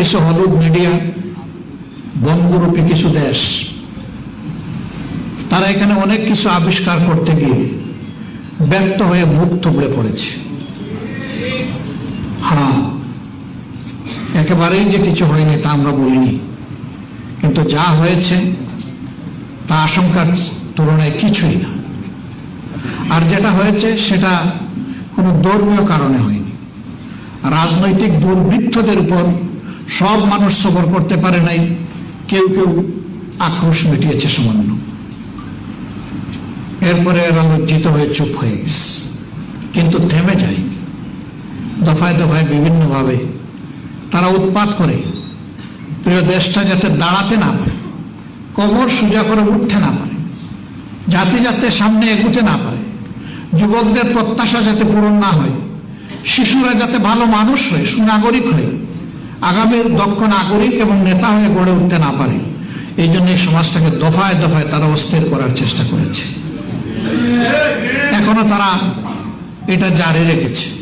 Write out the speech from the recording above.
কিছু হলুদ মিডিয়া বঙ্গরূপী কিছু দেশ, তারা এখানে অনেক কিছু আবিষ্কার করতে গিয়ে ব্যর্থ হয়ে মুখ থুবড়ে পড়েছে। হ্যাঁ একেবারেই যে কিছু হয়নি তা আমরা বলিনি, কিন্তু যা হয়েছে তা আশঙ্কার তুলনায় কিছুই না। আর যেটা হয়েছে সেটা কোনো ধর্মীয় কারণে হয়নি। রাজনৈতিক দুর্বৃত্তদের উপর সব মানুষ সবর করতে পারে নাই। কেউ কেউ আক্রোশ মিটিয়েছে সামান্য। এরপরে এরা লজ্জিত হয়ে চুপ হয়ে গেছে। কিন্তু থেমে যায় দফায় দফায় বিভিন্নভাবে তারা উৎপাত করে। প্রিয় দেশটা যাতে দাঁড়াতে না পারে কবর সোজা করে উঠতে না পারে, জাতি যাতে সামনে এগুতে না পারে, যুবকদের প্রত্যাশা যাতে পূরণ না হয়, শিশুরা যাতে ভালো মানুষ হয়ে, সুনাগরিক হয়ে আগামীর দক্ষ নাগরিক এবং নেতা হয়ে গড়ে উঠতে না পারে। এই জন্য সমাজটাকে দফায় দফায় তারা অস্থির করার চেষ্টা করেছে। এখনও তারা এটা জারি রেখেছে।